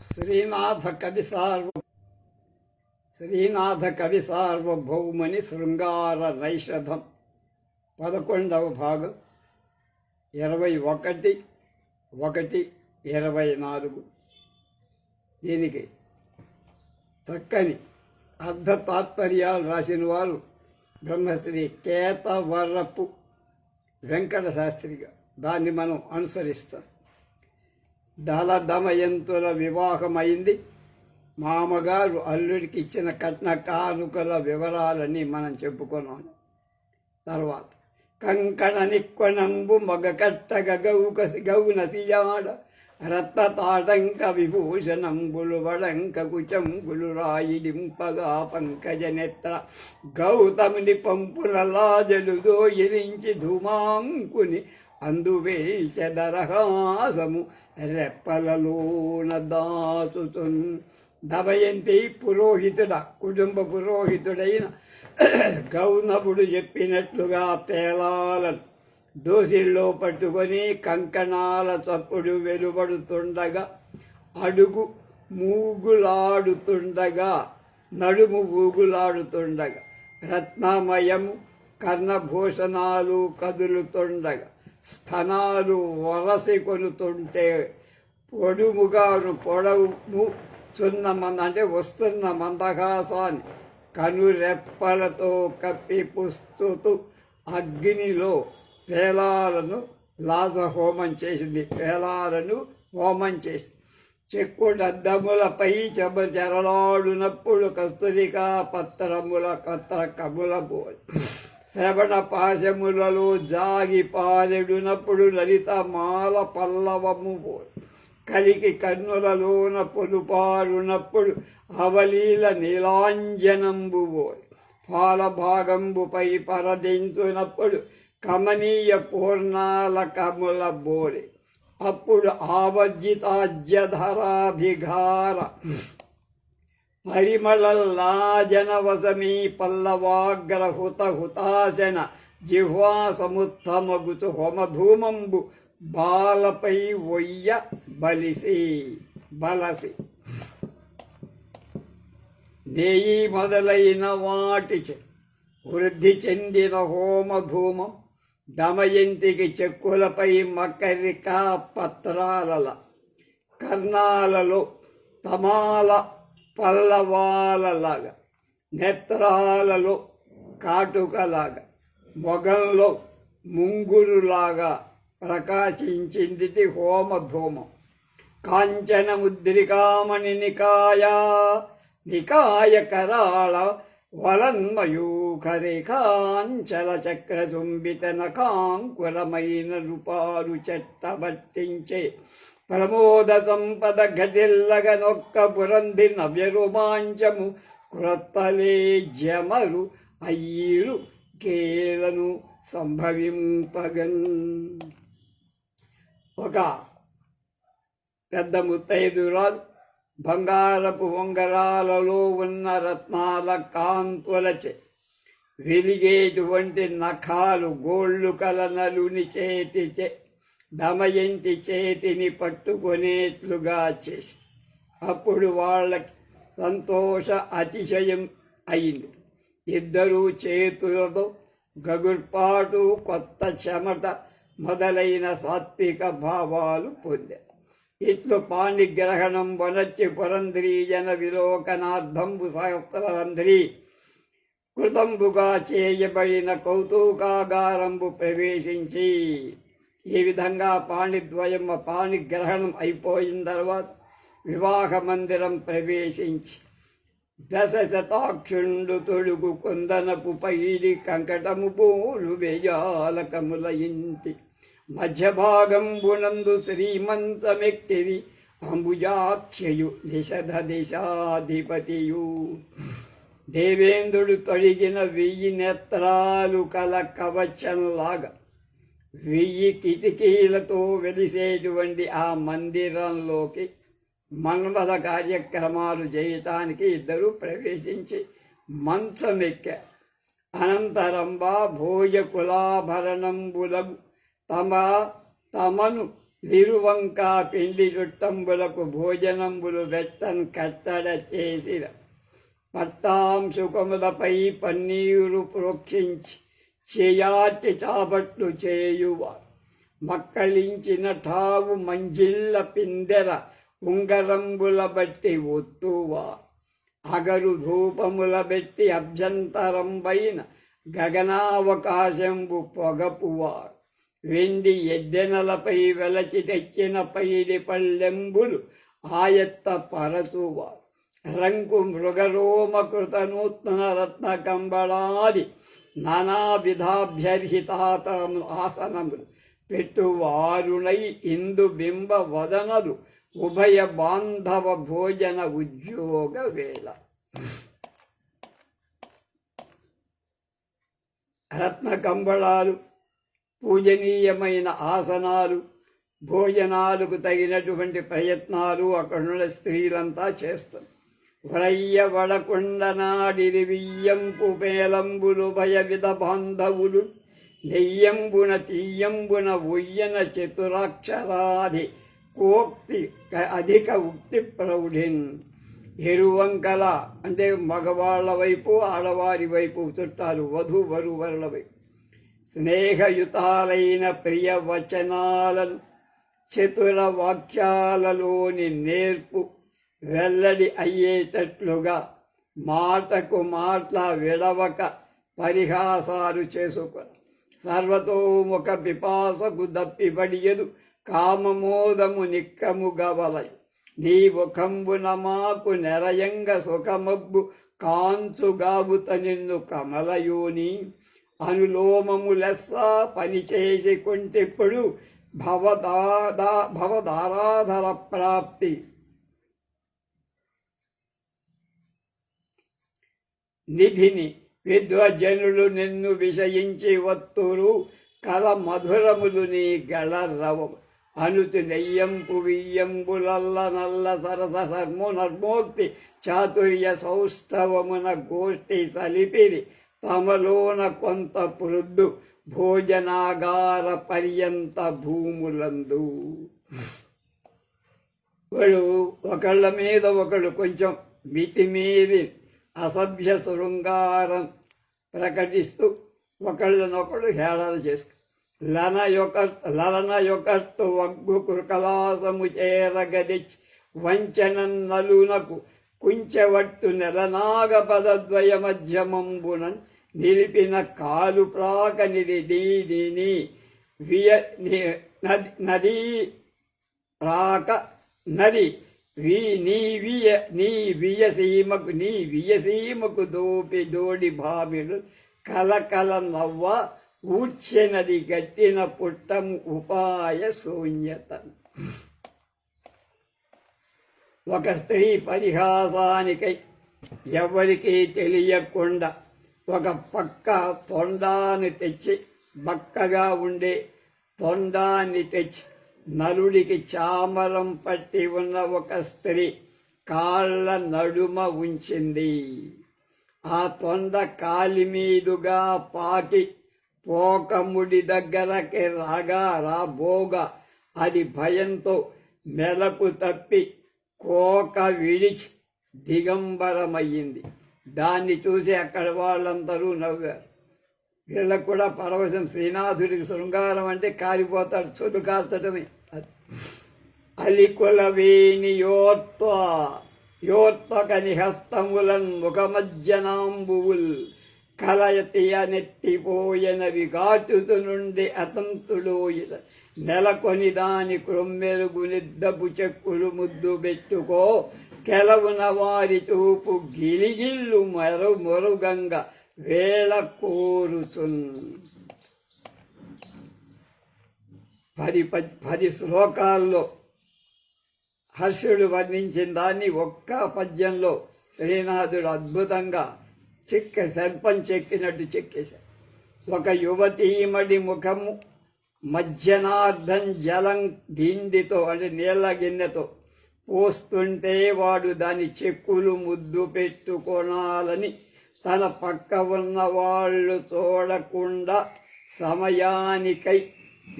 శ్రీనాథ కవి సార్వ శ్రీనాథ కవి సార్వభౌమని శృంగార నైషధం పదకొండవ భాగం. ఇరవై ఒకటి ఒకటి ఇరవై నాలుగు. దీనికి చక్కని అర్ధ తాత్పర్యాలు రాసిన వారు బ్రహ్మశ్రీ కేతవరపు వెంకట శాస్త్రిగా దాన్ని మనం అనుసరిస్తాం. దళ దమయంతుల వివాహమైంది. మామగారు అల్లుడికి ఇచ్చిన కట్న కానుకల వివరాలని మనం చెప్పుకున్నాం. తర్వాత కంకణ నిక్వణంబు మగ కట్టగ గౌక గౌ నసియాడ రత్నతాటంక విభూషణంబులు వడంక కుచంబులు రాయిడింపగా పంకజ నెత్ర గౌతముని పంపుల లాజలు దోయిరించి ధూమాంకుని అందువేశదరహాసము రెప్పలలోన దాసుతున్ దమయంతి పురోహితుడ కుటుంబ పురోహితుడైన గౌనవుడు చెప్పినట్లుగా పేలాలను దోసిల్లో పట్టుకొని కంకణాల చప్పుడు వెలువడుతుండగా అడుగు మూగులాడుతుండగా నడుము ఊగులాడుతుండగా రత్నమయము కర్ణభూషణాలు కదులుతుండగా స్థనాలు వరసి కొనుతుంటే పొడుముగాను పొడవు చున్న మంద అంటే వస్తున్న మందహాసాన్ని కనురెప్పలతో కప్పి పుస్తుతూ అగ్నిలో పేలాలను లాజ హోమం చేసింది. పేలాలను హోమం చేసింది చెక్కుడద్దములపై చెబ చెరలాడునప్పుడు కస్తూరికా పత్రముల కత్ర కముల బోల్. శ్రవణ పాశములలో జాగి పాలెడునప్పుడు లలిత మాల పల్లవము పోల్ కలికి కన్నులలోన పొలుపారునప్పుడు అవలీల నీలాంజనంబు పోల్ పాల భాగంబుపై పరదించునప్పుడు కమనీయ పూర్ణాల కముల బోలి అప్పుడు ఆవర్జితాజ్యధరాభిఘార. పరిమళల్లాజనవసమీ పల్లవాగ్రహుత హుతాశన జిహ్వా సముత్తమగుతు హోమధూమంబు బాలపై ఒయ్య బలిసి బలసి. నెయ్యి మొదలైన వాటిచే వృద్ధి చెందిన హోమధూమం దమయంతికి చెక్కులపై మకరికా పత్రాల కర్ణాలలో తమాల పల్లవాలలాగా నేత్రాలలో కాటుకలాగా మొగంలో ముంగురులాగా ప్రకాశించింది హోమధూమం. కాంచన ముద్రికామణి నికాయ నికాయ కరాళ వలన్మయూ చక్ర చుంబిత రూపాలు చెట్టబట్టించే ప్రమోద సంపద ఘటిల్లగ నొక్క పురంది నవ్యరోమాంచము క్రొత్తలే జమరు అయ్యిలు కేలను సంభవింపగన్ ఒక పెద్ద ముత్తైదురాలు బంగారపు ఉంగరాలలో ఉన్న రత్నాల కాంతులచే వెలిగేటువంటి నఖాలు గోళ్ళు కలనలుని చేతి దమయంతి చేతిని పట్టుకొనేట్లుగా చేసి అప్పుడు వాళ్ళకి సంతోష అతిశయం అయింది. ఇద్దరూ చేతులతో గగుర్పాటు కొత్త చెమట మొదలైన సాత్విక భావాలు పొందారు. ఇట్లు పాణిగ్రహణం వనచ్చి పురంధ్రీజన విలోకనార్థంబు సహస్రరంధ్రీ కృతంబుగా చేయబడిన కౌతుకాగారంబు ప్రవేశించి ఈ విధంగా పాణిద్వయం పాణిగ్రహణం అయిపోయిన తర్వాత వివాహ మందిరం ప్రవేశించి దశ శతాక్షుండు తొడుగు కుందనపు పైడి కంకటము పూలు వేయాలకముల ఇంటి మధ్య భాగంబునందు శ్రీమంతమెక్కిరి అంబుజాక్షయు దిశధ దిశాధిపతియు దేవేంద్రుడు తొడిగిన వెయ్యి నేత్రాలు కల కవచంలాగా వెయ్యి కిటికీలతో వెలిసేటువంటి ఆ మందిరంలోకి మన్మథ కార్యక్రమాలు చేయటానికి ఇద్దరు ప్రవేశించి మంచమెక్కారు అనంతరంబ భోజ కులాభరణంబులగు తమ తమను నిరువంక పిండి చుట్టంబులకు భోజనంబులు వెట్టన్ కట్టడ చేసిన పట్టాంశుకములపై పన్నీరు ప్రోక్షించి చేయాచి చాపట్లు చేయువ మక్కళించిన ఠావు మంజిల్ల పిందెర ఉంగరంబుల బట్టి ఒత్తువా అగరు ధూపముల బెట్టి అభ్యంతరంబైన గగనావకాశంబు పొగపువారు. వెండి ఎద్దెనలపై వెలచి తెచ్చిన పైడి పల్లెంబులు ఆయత్త పరచువారు. రంకు మృగరోమ కృత నూతన రత్న కంబళాది నానావిధాభ్యర్హితాతము ఆసనములు పెట్టువారునై ఇందు బింబ వదనలు ఉభయ బాంధవ భోజన ఉద్యోగ వేళ రత్న కంబళాలు పూజనీయమైన ఆసనాలు భోజనాలకు తగినటువంటి ప్రయత్నాలు అక్కడున్న స్త్రీలంతా చేస్తారు వ్రయ్య వడకుండ నాడిరి వియ్యంపు పేలంబులు భయవిధ బాంధవులు నెయ్యంబున తీయంబున ఉయ్యన చతురాక్షరాది కోక్తి అధిక ఉక్తి ప్రౌఢిన్. ఎరువంకల అంటే మగవాళ్ళ వైపు ఆడవారి వైపు చుట్టాలు వధు వరువరుల వైపు స్నేహయుతాలైన ప్రియ వచనాలను చతుర వాక్యాలలోని నేర్పు వెల్లడి అయ్యేటట్లుగా మాటకు మాటల విడవక పరిహాసాలు చేసుకొని సర్వతోముఖ పిపాసకు దప్పిబడియదు కామమోదము నిక్కము గవలై నీ ముఖంబున మాకు నెరయంగ సుఖమబ్బు కాంచుగాబుత నిన్ను కమలయోని. అనులోమము లెస్స పనిచేసి కొంటెప్పుడు భవదాదా భవదారాధర ప్రాప్తి నిధిని విద్వజనులు నిన్ను విషయించి వత్తురు కల మధురములు నీ గళరవ. అనుతి నెయ్యంపు వియ్యంబులల్ల నల్ల సరస సర్ము నర్మోక్తి చాతుర్య సౌష్ఠవమున గోష్ఠి సలిపిరి తమలోన కొంత పృద్దు భోజనాగార పర్యంత భూములందు. వాళ్ళు ఒకళ్ళ మీద ఒకళ్ళు కొంచెం మితిమీరి అసభ్య శృంగారం ప్రకటిస్తూ ఒకళ్ళనొకళ్ళు హేళన చేసుకు లన యొక్క లలన యొకర్తు వగ్గు కృకలాసము చేరగదిచ్చి వంచన నలునకు కుంచెవట్టు నెలనాగ పదద్వయ మధ్యమంబునన్ నిలిపిన కాలు ప్రాక నిధి దీని వియ నది నదీ నది వి నీ వియ నీ వియసీమకు నీ వియసీమకు దోపి దోడి భామిడు కలకల నవ్వ ఊడ్చెనది గట్టిన పుట్టం ఉపాయ శూన్యత. ఒక స్త్రీ పరిహాసానికై ఎవరికీ తెలియకుండా ఒక పక్క తొండాన్ని తెచ్చి బక్కగా ఉండే తొండాన్ని తెచ్చి నరుడికి చామరం పట్టి ఉన్న ఒక స్త్రీ కాళ్ళ నడుమ ఉంచింది. ఆ తొండ కాలిమీదుగా పాటి పాకి పోకముడి దగ్గరకి రాగా రాబోగా అది భయంతో మెలకు తప్పి కోక విడిచి దిగంబరమయ్యింది. దాన్ని చూసి అక్కడ వాళ్ళందరూ నవ్వారు. వీళ్ళకు కూడా పరవశం శ్రీనాథుడికి శృంగారం అంటే కారిపోతాడు చొడు కార్చడమే అది. అలికుల వేణి యోత్వ యోత్వక నిహస్తములన్ ముఖమజ్జనాంబువుల్. కలయతి నెట్టిపోయనవి కాచుతు నుండి అతంతుడోయిన నెలకొని దాని క్రొమ్మెరుగు నిద్దపు చెక్కులు ముద్దు పెట్టుకో. కెలవున వారి చూపు గిలిగిల్లు మరు మొరుగంగ వేళ కోరుచున్. పది పది శ్లోకాల్లో హర్షుడు వర్ణించిన దాన్ని ఒక్క పద్యంలో శ్రీనాథుడు అద్భుతంగా చిక్క సర్పం చెక్కినట్టు చెక్కేశాడు. ఒక యువతీమడి ముఖము మధ్యనార్థం జలం గిండితో అంటే నీళ్ళ గిన్నెతో పోస్తుంటే వాడు దాని చెక్కులు ముద్దు పెట్టుకోనాలని తన పక్క ఉన్న వాళ్ళు చూడకుండా సమయానికై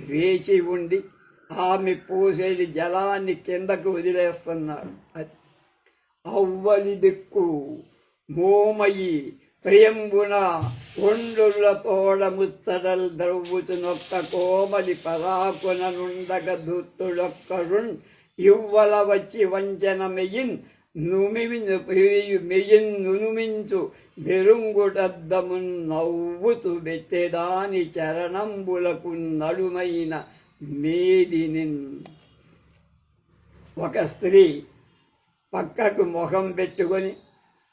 వేచి ఉండి ఆమె పోసేది జలాన్ని కిందకు వదిలేస్తున్నాడు. అది అవ్వలి దిక్కు మోమయి ప్రియంబున ఒండుల తోడ ముత్తడల్ ద్రవ్వుతునొక్క కోమలి పరాకున నుండగ దుత్తుడొక్కరుణ్ ఇవ్వల వచ్చి వంచన మెయిన్ నుమి మెయిన్ నునుమించు మెరుంగుడద్దమున్ నవ్వుతూ బెత్తెదాని చరణంబులకు నడుమైన మేదినిన్. ఒక స్త్రీ పక్కకు ముఖం పెట్టుకొని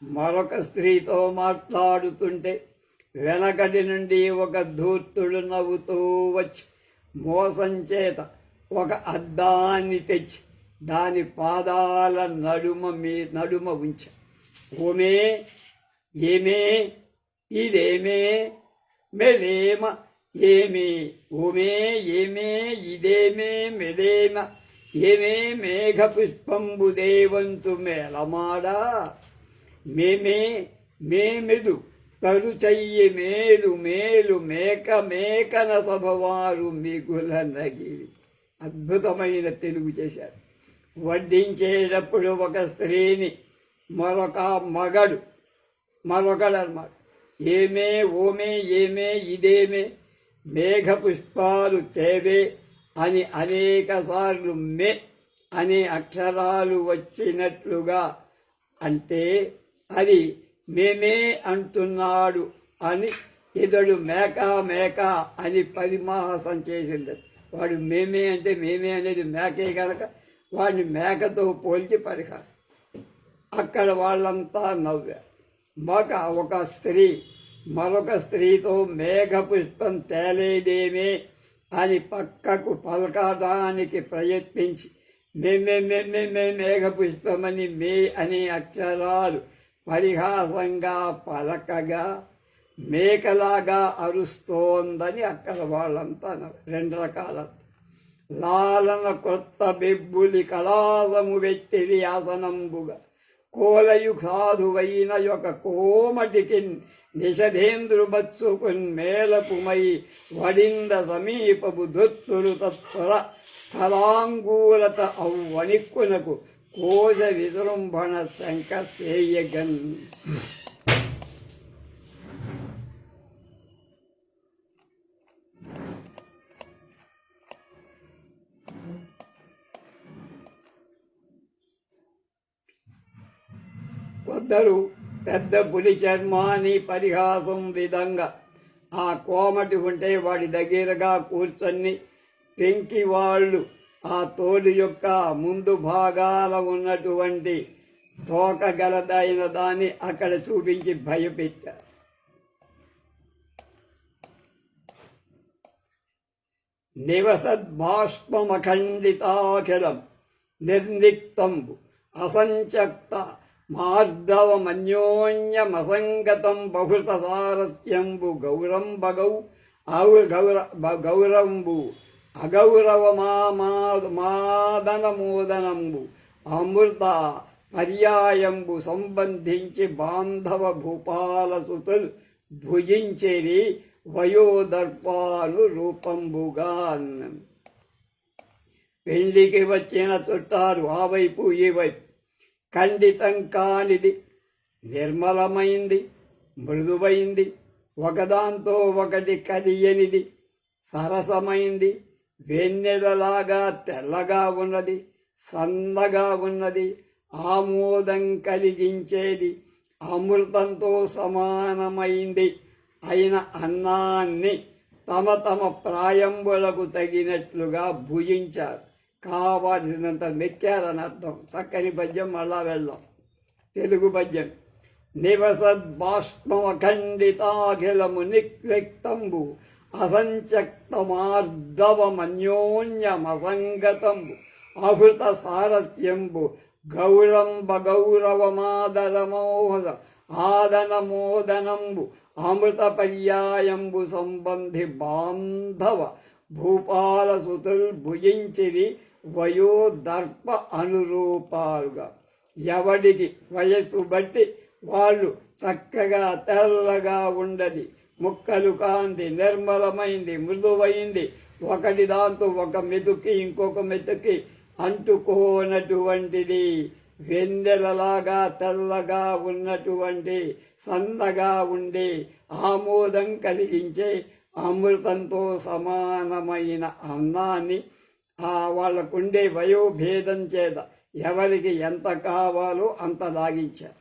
మరొక స్త్రీతో మాట్లాడుతుంటే వెనకటి నుండి ఒక ధూర్తుడు నవ్వుతూ వచ్చి మోసం చేత ఒక అద్దాన్ని తెచ్చి దాని పాదాల నడుమ మీ నడుమ ఉంచ. ఓమే ఏమే ఇదేమే మెదేమ ఏమే ఉమే ఏమే ఇదేమే మెదేమ ఏమే మేఘ పుష్పంబు దేవంతు మేళమాడా. మేమే మేమెదు తరు మేలు మేలు మేక మేకన సభవారు మిగుల నగిరి అద్భుతమైన తెలుగు చేశారు. వడ్డించేటప్పుడు ఒక స్త్రీని మరొక మగడు మరొకడు అన్నమాట ఏమే ఓమే ఏమే ఇదేమే మేఘ పుష్పాలు తేవే అని అనేకసార్లు మే అనే అక్షరాలు వచ్చినట్లుగా అంటే అది మేమే అంటున్నాడు అని ఇతడు మేక మేక అని పరిమాహసం చేసింది. వాడు మేమే అంటే మేమే అనేది మేకే కనుక వాడిని మేకతో పోల్చి పరిహాసం. అక్కడ వాళ్ళంతా నవ్వారు. మగ ఒక స్త్రీ మరొక స్త్రీతో మేఘ పుష్పం తేలేదేమే అని పక్కకు పలకడానికి ప్రయత్నించి మేమే మేమే మే మేఘ పుష్పమని మే అనే అక్షరాలు పరిహాసంగా పలకగా మేకలాగా అరుస్తోందని అక్కడ వాళ్ళంతా రెండు రకాల లాలన కొత్త బిబ్బులి కళాలము వెట్టిరి ఆసనంబుగా. కోలయుఖాధువైన యొక్క కోమటికిన్ నిషధేంద్రు బచ్చుకున్ మేలపుమై వడింద సమీపపు దొత్తులు తత్పర స్థలాంగూలత అవ్వణిక్కునకు కోజ విజృంభణ శంక సేయగన్ కొందరు పెద్ద పులి చర్మాన్ని పరిహాసం విధంగా ఆ కోమటి ఉంటే వాడి దగ్గరగా కూర్చొని పెంకి వాళ్ళు ఆ తోలు యొక్క ముందు భాగాల ఉన్నటువంటి తోక గలదైన దాన్ని అక్కడ చూపించి భయపెట్టారు. నివసద్భాష్మఖండితాఖిలం నిర్నిక్తంబు అసంచక్త మార్ధవమన్యోన్యమసంగతం బహుత సారస్యంబు గౌరంబగౌ ఔ గౌర బ- గౌరంబు అగౌరవమాదనమోదనంబు అమృత పర్యాయంబు సంబంధించి బాంధవ భూపాల సుతులు భుజించేది వయోదర్పాలు రూపంబుగా పెళ్ళికి వచ్చిన చుట్టాలు ఆ వైపు ఈ వైపు ఖండితం కానిది నిర్మలమైంది మృదువైంది ఒకదాంతో ఒకటి కలియనిది సరసమైంది వెన్నెలలాగా తెల్లగా ఉన్నది సన్నగా ఉన్నది ఆమోదం కలిగించేది అమృతంతో సమానమైంది అయిన అన్నాన్ని తమ తమ ప్రాయంబులకు తగినట్లుగా భుజించారు. కావాల్సినంత మెక్కారని అర్థం. చక్కని పద్యం మళ్ళా వెళ్ళాం. తెలుగు పద్యం. నివసద్బాష్మఖండితాఖిలము నిక్లిక్తంబు అసంచక్తమార్ధవమన్యోన్యమసంగతంబు అహృత సారస్యంబు గౌరంబ గౌరవమాదరమోహ ఆదనమోదనంబు అమృత పర్యాయంబు సంబంధి బాంధవ భూపాలసుతులు భుజించిరి వయోదర్ప అనురూపాలుగా. ఎవడికి వయస్సు బట్టి వాళ్ళు చక్కగా తెల్లగా ఉండది. ముక్కలు కాంతి నిర్మలమైంది మృదువైంది. ఒకటి దాంతో ఒక మెతుకి ఇంకొక మెతుకి అంటుకోనటువంటిది. వెందెలలాగా తెల్లగా ఉన్నటువంటి సన్నగా ఉండి ఆమోదం కలిగించే అమృతంతో సమానమైన అన్నాన్ని ఆ వాళ్ళకుండే వయోభేదం చేత ఎవరికి ఎంత కావాలో అంత లాగించారు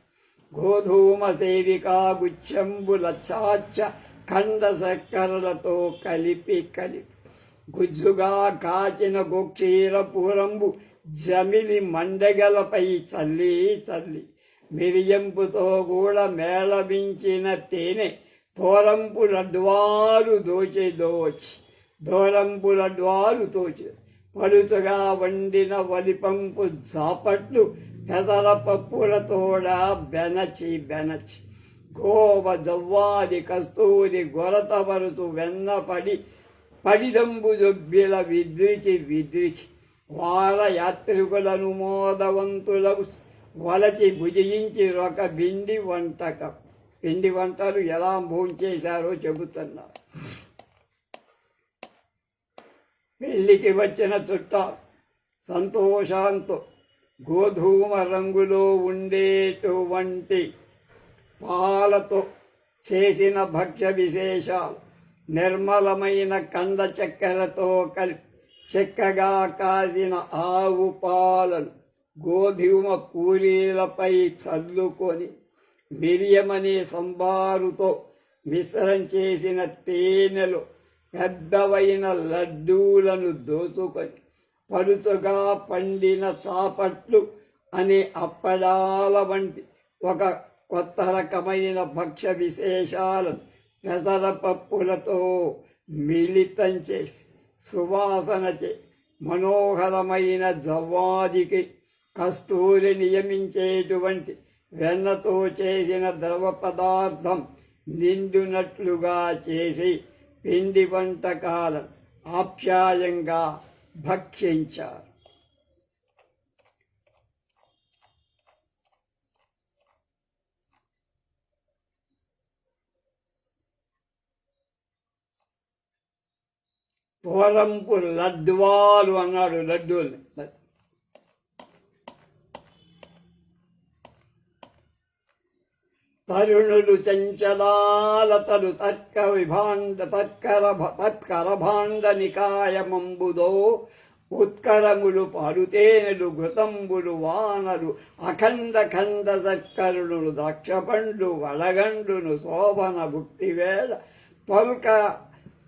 గోధూమ సేవికా గుచ్చంబుల చాచ ఖండ చక్కెరలతో కలిపి కలిపి గుజ్జుగా కాచిన గోక్షీర పూరంబు జమిలి మండగలపై చల్లి చల్లి మిరియంపుతో కూడా మేళవించిన తేనె తోరంపు లడ్వాలు దోచి దోచి దోరంపు లడ్వాలు తోచి పలుచగా వండిన వలిపంపు జాపట్లు తోడ బెనచి బెనచి. గోవ జవ్వాది కస్తూరి గొరతవరుతు వెన్నపడి పడిదంబు జొబ్బిల విద్రిచి విద్రిచి. వార యాత్రికులను మోదవంతులకు వలచి భుజించి ఒక బిండి వంటకం. పిండి వంటలు ఎలా భోంచేశారో చెబుతున్నారు పెళ్ళికి వచ్చిన చుట్ట సంతోషంతో గోధుమ రంగులో ఉండేటువంటి పాలతో చేసిన భక్ష్య విశేషాలు నిర్మలమైన కండ చక్కెరతో కలిపి చెక్కగా కాసిన ఆవు పాలను గోధుమ కూలీలపై చల్లుకొని మిరియమనే సంబారుతో మిశ్రం చేసిన తేనెలు పెద్దవైన లడ్డూలను దోచుకొని పలుచగా పండిన చాపట్లు అనే అప్పడాల వంటి ఒక కొత్త రకమైన భక్ష విశేషాలను పెసరపప్పులతో మిళితం చేసి సువాసన చే మనోహరమైన జవ్వాదికి కస్తూరి నియమించేటువంటి వెన్నతో చేసిన ద్రవ పదార్థం నిండునట్లుగా చేసి పిండి వంటకాల ఆప్యాయంగా భక్షించారు పోరంపు లడ్వాలు అన్నాడు లడ్డూల్ని. తరుణులు చంచలాలతలు తర్క విభాండ తత్కర తత్కర భాండ నికాయమంబుదో ఉత్కరములు పారుతేనెలు ఘృతంబులు వానలు అఖండ ఖండ సక్కరులు ద్రాక్షపండు వడగండును శోభన భుక్తివేళ తొల్క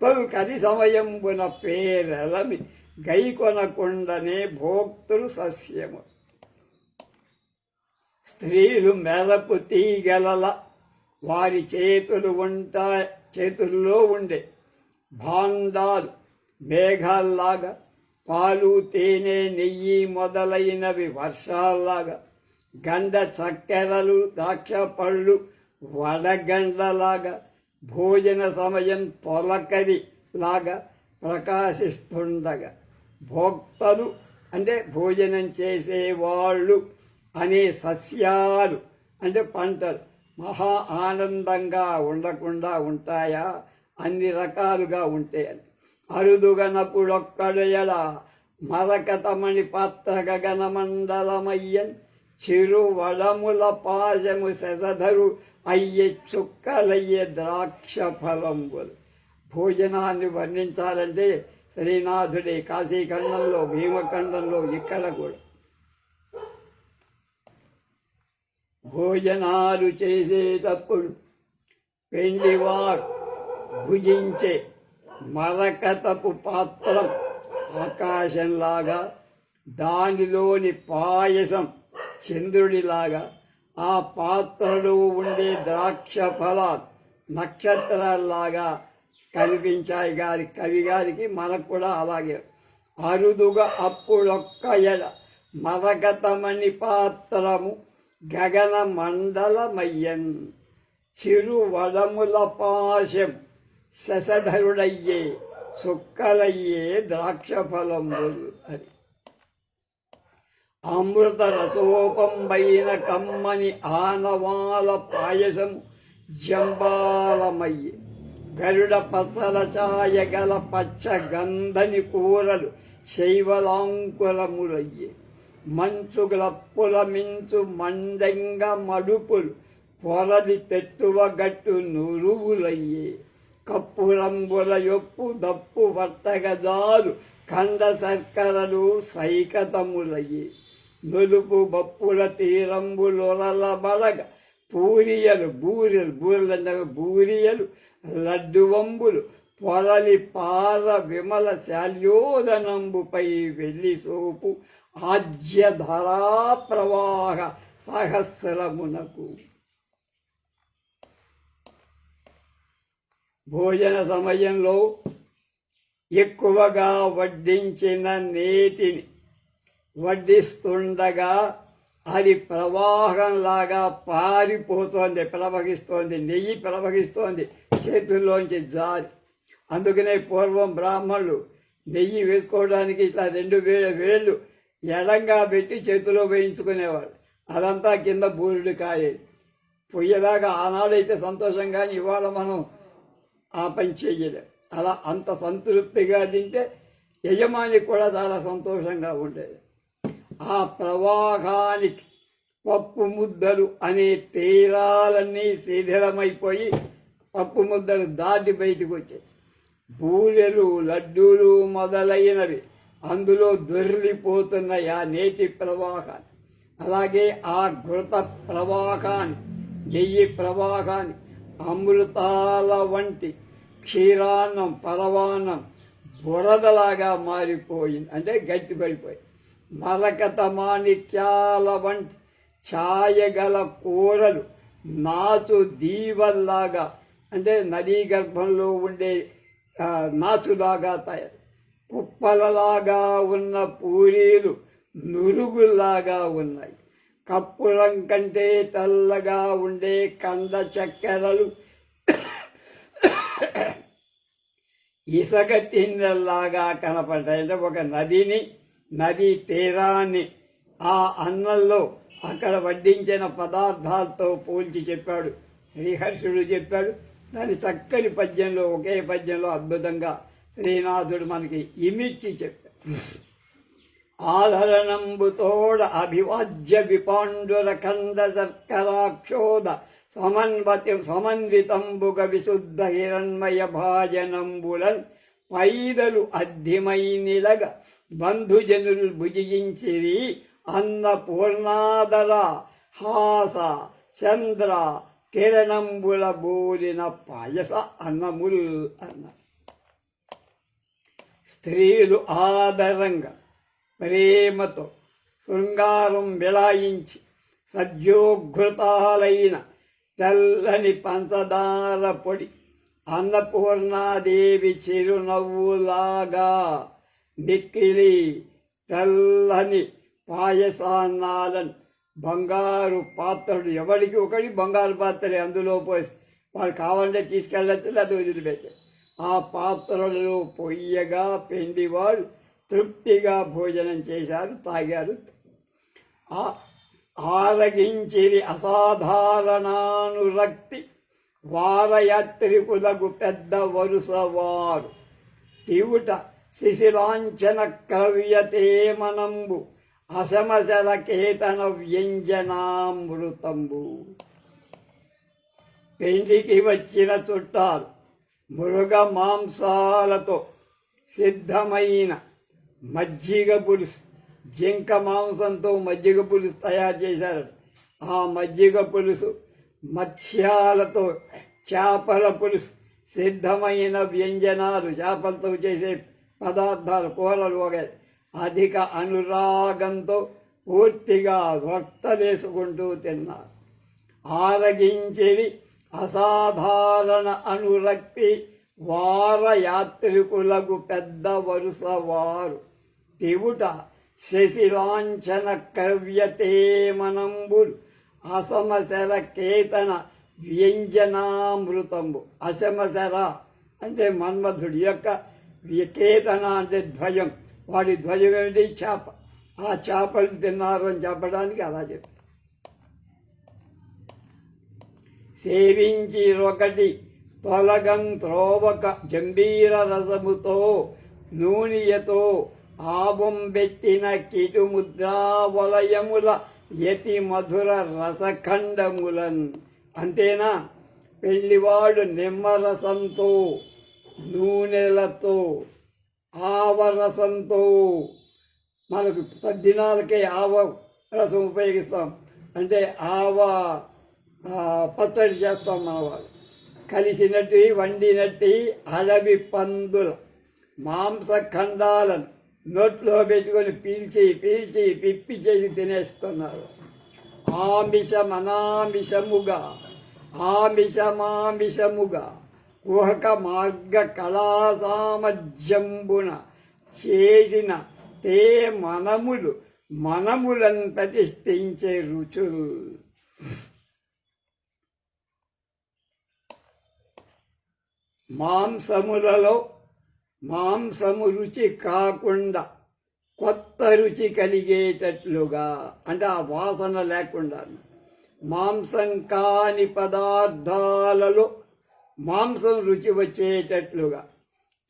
తొల్కని సమయంబున పేరెలమి గైకొనకుండనే భోక్తులు సస్యము. స్త్రీలు మెరపు తీగలల వారి చేతులు ఉంటా చేతుల్లో ఉండే భాండాలు మేఘాల్లాగా పాలు తేనె నెయ్యి మొదలైనవి వర్షాల్లాగా గండ చక్కెరలు ద్రాక్ష పళ్ళు వడగండ్లలాగా భోజన సమయం తొలకరి లాగా ప్రకాశిస్తుండగా భోక్తలు అంటే భోజనం చేసేవాళ్ళు అనే సస్యాలు అంటే పంటలు మహా ఆనందంగా ఉండకుండా ఉంటాయా? అన్ని రకాలుగా ఉంటాయని అరుదుగనపుడొక్కడయల మరకతమణి పాత్ర గగనమండలమయ్యన్ చిరు పాశము శశధరు అయ్యే చుక్కలయ్యే ద్రాక్ష ఫలంబులు భోజనాన్ని వర్ణించాలంటే శ్రీనాథుడి కాశీఖండంలో భీమఖండంలో ఇక్కడ కూడా. భోజనాలు చేసేటప్పుడు పెండివారు భుజించే మరకతపు పాత్రం ఆకాశంలాగా దానిలోని పాయసం చంద్రుడిలాగా ఆ పాత్రలో ఉండే ద్రాక్ష ఫలాలు నక్షత్రాల్లాగా కనిపించాయి. గారి కవి గారికి మనకు కూడా అలాగే అరుదుగా అప్పుడొక్క ఎడ మరకతమణి పాత్రము గగన మండలమయ్యన్ చిరువడముల పాశం శశధరుడయ్యే సుక్కలయ్యే ద్రాక్ష ఫలములు అని అమృత రసోపంబైన కమ్మని ఆనవాల పాయసం జంబాలమయ్యే గరుడ పసల ఛాయ గల పచ్చ గంధని కూరలు శైవలాంకురములయ్యే మంచు గ్లప్పుల మించు మండంగ మడుపులు పొరలి తెట్టువ గట్టు నురువులయ్యే. కప్పురంబుల యొప్పు దప్పు వర్తగజాలు కండ శర్కరలు సైకతములయ్యే. నులుపు బప్పుల తీరంబులొరల బడగ పూరియలు బూరెలు బూరెలు బూరియలు లడ్డువంబులు పొరలి పార విమల శాల్యోదనంబుపై వెళ్ళి సోపు ఆజ్యధరా ప్రవాహ సహస్రమునకు. భోజన సమయంలో ఎక్కువగా వడ్డించిన నేతిని వడ్డిస్తుండగా అది ప్రవాహంలాగా పారిపోతోంది ప్రవహిస్తోంది నెయ్యి ప్రవహిస్తోంది చేతుల్లోంచి జారి. అందుకనే పూర్వం బ్రాహ్మణులు నెయ్యి వేసుకోవడానికి ఇట్లా రెండు వే వేళ్ళు ఎడంగా పెట్టి చేతిలో వేయించుకునేవాడు. అదంతా కింద బూరుడు కాయేది పొయ్యేలాగా ఆనాడైతే సంతోషం కానీ ఇవాళ మనం ఆ పని చేయలేం. అలా అంత సంతృప్తిగా తింటే యజమానికి కూడా చాలా సంతోషంగా ఉండేది. ఆ ప్రవాహానికి పప్పు ముద్దలు అనే తీరాలన్నీ శిథిలమైపోయి పప్పు ముద్దలు దాటి బయటకు వచ్చాయి. బూరెలు లడ్డూలు మొదలైనవి. అందులో దొరిలిపోతున్న ఆ నేతి ప్రవాహాన్ని అలాగే ఆ ఘృత ప్రవాహాన్ని నెయ్యి ప్రవాహాన్ని అమృతాల వంటి క్షీరాన్నం పరవాన్నం బురదలాగా మారిపోయింది. అంటే గట్టిపడిపోయి మరకత మాణిక్యాల వంటి ఛాయగల కూరలు నాచు దీవల్లాగా అంటే నదీ గర్భంలో ఉండే నాచులాగా తయారు. కుప్పలలాగా ఉన్న పూరీలు నురుగుల్లాగా ఉన్నాయి. కప్పురం కంటే తెల్లగా ఉండే కంద చక్కెరలు ఇసక తిన్నెల్లాగా కనపడతాయి. అంటే ఒక నదిని నదీ తీరాన్ని ఆ అన్నంలో అక్కడ వడ్డించిన పదార్థాలతో పోల్చి చెప్పాడు. శ్రీహర్షుడు చెప్పాడు దాని చక్కని పద్యంలో ఒకే పద్యంలో అద్భుతంగా శ్రీనాథుడు మనకి ఇమిర్చి చెప్పాడు. ఆధరణంబుతోడ అభివాజ్య విపాండుర ఖండ సర్కరాక్షోద సమన్వతి సమన్వితంబుగ విశుద్ధ హిరణ్మయ భాజనంబులన్ పైదలు అద్దిమై నిలగ బంధుజనులు భుజించిరి అన్న పూర్ణాదర హాస చంద్ర కిరణంబుల బూలిన పాయస అన్నముల్ అన్న స్త్రీలు ఆదరంగా ప్రేమతో శృంగారం విలాయించి సజ్జోఘృతాలైన తెల్లని పంచదార పొడి అన్నపూర్ణాదేవి చిరునవ్వులాగా మిక్కిలి తెల్లని పాయసాన్నాలను బంగారు పాత్రలు ఎవరికి ఒకటి బంగారు పాత్రలే అందులో పోసి వాళ్ళు కావాలంటే తీసుకెళ్ళచ్చు లేదా వదిలిపెట్టారు ఆ పాత్రలలో పొయ్యగా పిండివాడు తృప్తిగా భోజనం చేశారు తాగారు. ఆ- ఆరగించిరి అసాధారణానురక్తి. వారయాత్రికులకు పెద్ద వరుస వారు. తివుట శిశిలాంఛన క్రవ్యతేమనంబు అసమసర కేతన వ్యంజనామృతంబు. పెండికి వచ్చిన చుట్టాలు మృగ మాంసాలతో సిద్ధమైన మజ్జిగ పులుసు. జింక మాంసంతో మజ్జిగ పులుసు తయారు చేశారు. ఆ మజ్జిగ పులుసు మత్స్యాలతో చేపల పులుసు. సిద్ధమైన వ్యంజనాలు చేపలతో చేసే పదార్థాలు కూరలు వగైరా. అధిక అనురాగంతో పూర్తిగా రొట్టలేసుకుంటూ తిన్నారు. ఆరగించేది అసాధారణ అనురక్తి వార యాత్రికులకు పెద్ద వరుస వారు తివుట శశిలాంఛన క్రవ్యతేమనంబులు అసమశర కేతన వ్యంజనామృతంబు. అసమశర అంటే మన్మధుడి యొక్క కేతన అంటే ద్వయం. వాడి ద్వయం ఏమిటి? చేప. ఆ చేపలు తిన్నారు అని చెప్పడానికి అలా చెప్పారు. సేవించి ఒకటి తొలగం త్రోవక గంభీర రసముతో నూనెతో ఆవం పెట్టిన కిటుముద్రా వలయముల యతి మధుర రసఖండములన్. అంతేనా? పెళ్ళివాడు నిమ్మరసంతో నూనెలతో ఆవరసంతో. మనకు పద్దినాలకే ఆవ రసం ఉపయోగిస్తాం. అంటే ఆవ పచ్చడి చేస్తాం మన వాళ్ళు. కలిసినట్టు వండినట్టు అడవి పందుల మాంస ఖండాలను నోట్లో పెట్టుకొని పీల్చి పీల్చి పిప్పి చేసి తినేస్తున్నారు. ఆమిషం అనామిషముగా ఆమిషమామిషముగా కుహక మార్గ కళా సామర్థ్యంబున చేసిన తే మనములు మనములను ప్రతిష్ఠించే రుచులు. మాంసములలో మాంసము రుచి కాకుండా కొత్త రుచి కలిగేటట్లుగా అంటే ఆ వాసన లేకుండా. మాంసం కాని పదార్థాలలో మాంసం రుచి వచ్చేటట్లుగా.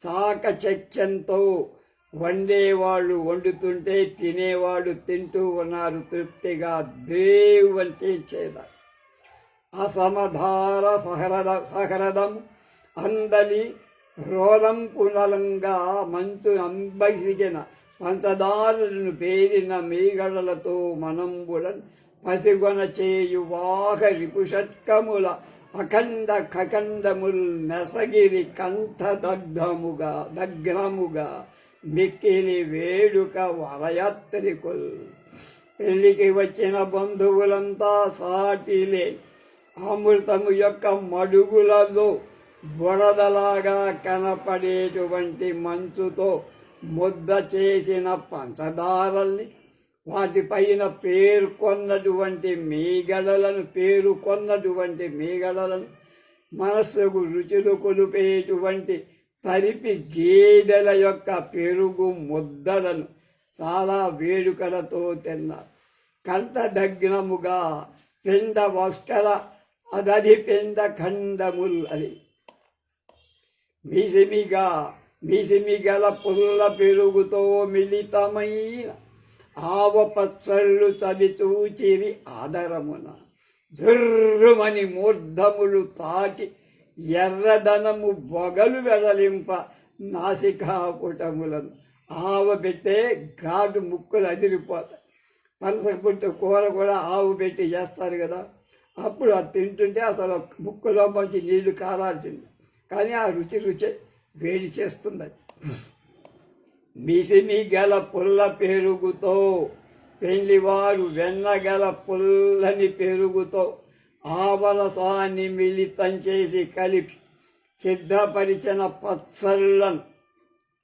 సాకచక్యంతో వండేవాళ్ళు వండుతుంటే తినేవాళ్ళు తింటూ ఉన్నారు తృప్తిగా దేవుని చేద అసమధార సహరద సహరదం అందలి రోలం పునలంగా మంచు అంబసిగిన పంచదారులను పేరిన మీగడలతో మనంబులన్ పసిగొన చేయు వాహరి రిపుషట్కముల అఖండ ఖఖండముల్ నెసగిరి కంఠ దగ్ధముగా మిక్కిలి వేడుక వరయత్రికుల్. పెళ్ళికి వచ్చిన బంధువులంతా సాటిలే. అమృతము యొక్క మడుగులలో బురదలాగా కనపడేటువంటి మంచుతో ముద్ద చేసిన పంచదారల్ని వాటిపైన పేర్కొన్నటువంటి మీగడలను పేరుకొన్నటువంటి మీగడలను మనస్సుకు రుచులు కొలిపేటువంటి తరిపి గేదెల యొక్క పెరుగు ముద్దలను చాలా వేడుకలతో తిన్నారు. కంఠదగ్నముగా పిండ వస్కర అదధి పిండ ఖండముల్ అని మిసిమిగా మిసిమిగల పుల్ల పెరుగుతో మిళితమైన ఆవ పచ్చళ్ళు చవి చూచిరి ఆదరమున. దుర్రుమని మూర్ధములు తాకి ఎర్రదనము బొగలు వెడలింప నాసికాపుటములను. ఆవ పెట్టే ఘాటు ముక్కులు అదిరిపోతాయి. పనస పుట్టు కూర కూడా ఆవు పెట్టి చేస్తారు కదా. అప్పుడు అది తింటుంటే అసలు ముక్కులో మంచి నీళ్ళు కారాల్సింది. కానీ ఆ రుచి రుచి వేడి చేస్తుంది. మిసిమి గల పుల్ల పెరుగుతో పెళ్ళివారు వెన్నగల పుల్లని పెరుగుతో ఆవరసాన్ని మిళితం చేసి కలిపి సిద్ధపరిచిన పచ్చళ్ళను.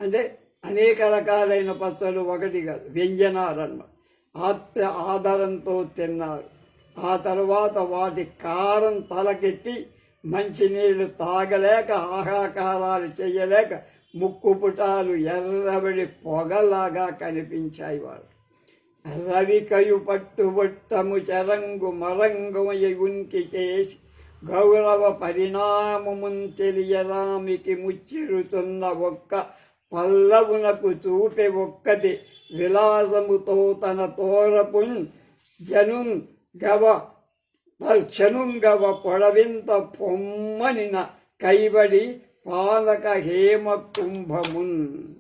అంటే అనేక రకాలైన పచ్చళ్ళు ఒకటి కాదు వ్యంజనాలన్నమాట. ఆత్మ ఆధారంతో తిన్నారు. ఆ తర్వాత వాటి కారం తలకెత్తి మంచినీళ్ళు తాగలేక ఆహాకారాలు చేయలేక ముక్కు పుటాలు ఎర్రబడి పొగలాగా కనిపించాయి వాళ్ళు రవికయు పట్టుబట్టము చరంగు మరంగుమయ ఉనికి చేసి గౌరవ పరిణామమున్ తెలియరామికి ముచ్చిరుతున్న ఒక్క పల్లవునకు చూపే ఒక్కది విలాసముతో తన తోరపున్ జనుం గవ క్షణుంగవ పొడవింత పొమ్మనిన కైబడి పాలక హేమ కుంభమున్.